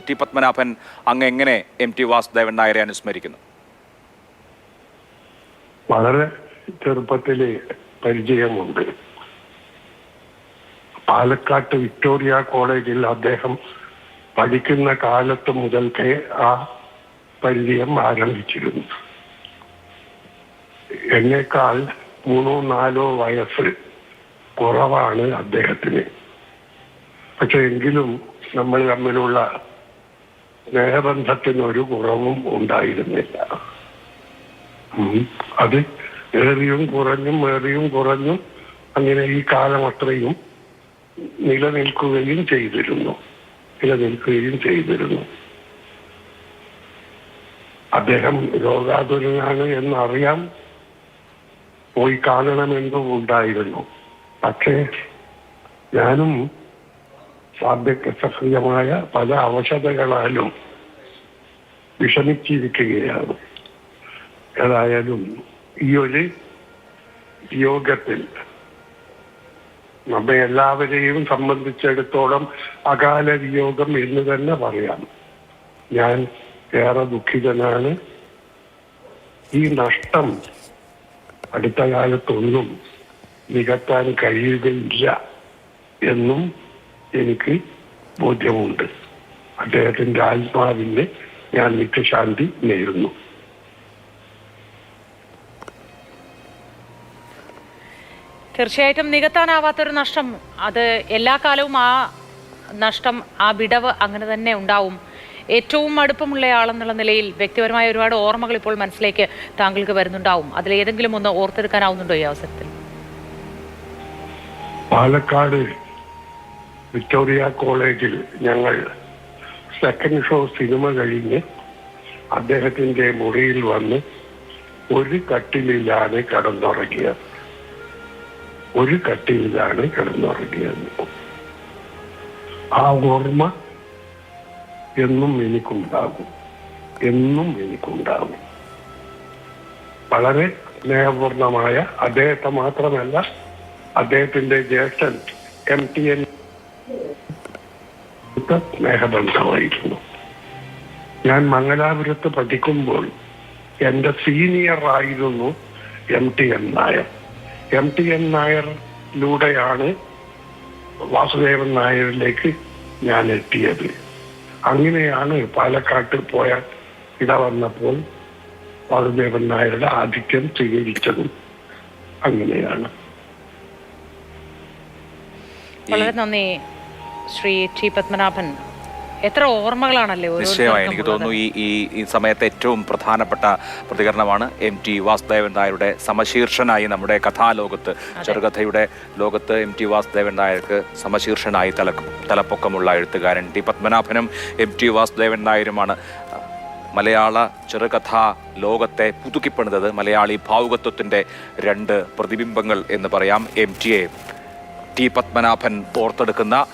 T Padmanabhan അങ്ങ് എങ്ങനെ M T Vasudevan നായരെ അനുസ്മരിക്കുന്നു? വളരെ ചെറുപ്പത്തിലെ പരിചയമുണ്ട്. പാലക്കാട്ട് വിക്ടോറിയ കോളേജിൽ അദ്ദേഹം പഠിക്കുന്ന കാലത്ത് മുതൽക്കേ ആ പരിചയം ആരംഭിച്ചിരുന്നു. എന്നേക്കാൾ മൂന്നോ നാലോ വയസ്സ് കുറവാണ് അദ്ദേഹത്തിന്. പക്ഷെ എങ്കിലും നമ്മൾ തമ്മിലുള്ള സ്നേഹബന്ധത്തിനൊരു കുറവും ഉണ്ടായിരുന്നില്ല. അത് ഏറിയും കുറഞ്ഞും ഏറിയും കുറഞ്ഞും അങ്ങനെ ഈ കാലം അത്രയും നിലനിൽക്കുകയും ചെയ്തിരുന്നു. നിലനിൽക്കുകയും ചെയ്തിരുന്നു. അദ്ദേഹം രോഗാതുരനാണ് എന്നറിയാം പോയി കാണണമെന്നും ഉണ്ടായിരുന്നു പക്ഷേ ഞാനും വാർദ്ധക്യസഹജമായ പല അവശതകളാലും വിഷമിച്ചിരിക്കുകയാണ്. ഏതായാലും ഈ ഒരു യോഗത്തിൽ നമ്മെ എല്ലാവരെയും സംബന്ധിച്ചിടത്തോളം അകാല വിയോഗം എന്ന് തന്നെ പറയാം. ഞാൻ ഏറെ ദുഃഖിതനാണ്. ഈ നഷ്ടം അടുത്ത കാലത്തൊന്നും നികത്താൻ കഴിയുകയില്ല എന്നും എനിക്ക് ബോധ്യമുണ്ട്. അദ്ദേഹത്തിന്റെ ആത്മാവിന് ഞാൻ നിത്യശാന്തി നേരുന്നു. തീർച്ചയായിട്ടും നികത്താനാവാത്തൊരു നഷ്ടം. അത് എല്ലാ കാലവും ആ നഷ്ടം ആ വിടവ് അങ്ങനെ തന്നെ ഉണ്ടാവും. ഏറ്റവും അടുപ്പമുള്ള ആളെന്നുള്ള നിലയിൽ വ്യക്തിപരമായ ഒരുപാട് ഓർമ്മകൾ ഇപ്പോൾ മനസ്സിലേക്ക് താങ്കൾക്ക് വരുന്നുണ്ടാവും. അതിൽ ഏതെങ്കിലും ഒന്ന് ഓർത്തെടുക്കാനാവുന്നുണ്ടോ ഈ അവസരത്തിൽ? പാലക്കാട് വിക്ടോറിയ കോളേജിൽ ഞങ്ങൾ സെക്കൻഡ് ഷോ സിനിമ കഴിഞ്ഞ് അദ്ദേഹത്തിന്റെ മുറിയിൽ വന്ന് ഒരു കട്ടിലിലാണ് കിടന്നുറങ്ങിയത്. ഒരു കട്ടിലിലാണ് കിടന്നുറങ്ങിയത്. ആ ഓർമ്മ എന്നും എനിക്കുണ്ടാകും. എന്നും എനിക്കുണ്ടാകും. വളരെ സ്നേഹപൂർണമായ അദ്ദേഹത്തെ മാത്രമല്ല അദ്ദേഹത്തിന്റെ ജ്യേഷ്ഠൻ എം ടി എൻ സ്നേഹബന്ധമായിരുന്നു. ഞാൻ മംഗലാപുരത്ത് പഠിക്കുമ്പോൾ എന്റെ സീനിയർ ആയിരുന്നു M T N Nair. M T N നായറിലൂടെയാണ് Vasudevan നായരിലേക്ക് ഞാൻ എത്തിയത്. അങ്ങനെയാണ് പാലക്കാട്ട് പോയ ഇട വന്നപ്പോൾ വാസുദേവൻ നായരുടെ ആധിക്യം സ്വീകരിച്ചതും അങ്ങനെയാണ്. വളരെ നന്ദി. ശ്രീ ടി പത്മനാഭൻ. എത്ര ഓർമ്മകളാണല്ലേ നിശ്ചയമായി. എനിക്ക് തോന്നുന്നു ഈ ഈ ഈ സമയത്ത് ഏറ്റവും പ്രധാനപ്പെട്ട പ്രതികരണമാണ് എം ടി വാസുദേവൻ നായരുടെ സമശീർഷനായി നമ്മുടെ കഥാലോകത്ത് ചെറുകഥയുടെ ലോകത്ത് എം ടി വാസുദേവൻ നായർക്ക് സമശീർഷനായി തല തലപ്പൊക്കമുള്ള എഴുത്തുകാരൻ ടി പത്മനാഭനും എം ടി വാസുദേവൻ നായരുമാണ്. മലയാള ചെറുകഥാ ലോകത്തെ പുതുക്കിപ്പണിതത് മലയാളി ഭാവുകത്വത്തിന്റെ രണ്ട് പ്രതിബിംബങ്ങൾ എന്ന് പറയാം. എം ടിയെ ടി പത്മനാഭൻ ഓർത്തെടുക്കുന്ന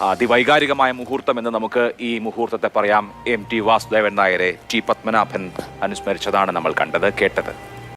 അതിവൈകാരികമായ മുഹൂർത്തം എന്ന് നമുക്ക് ഈ മുഹൂർത്തത്തെ പറയാം. എം ടി വാസുദേവൻ നായരെ ടി പത്മനാഭൻ അനുസ്മരിച്ചതാണ് നമ്മൾ കണ്ടത് കേട്ടത്.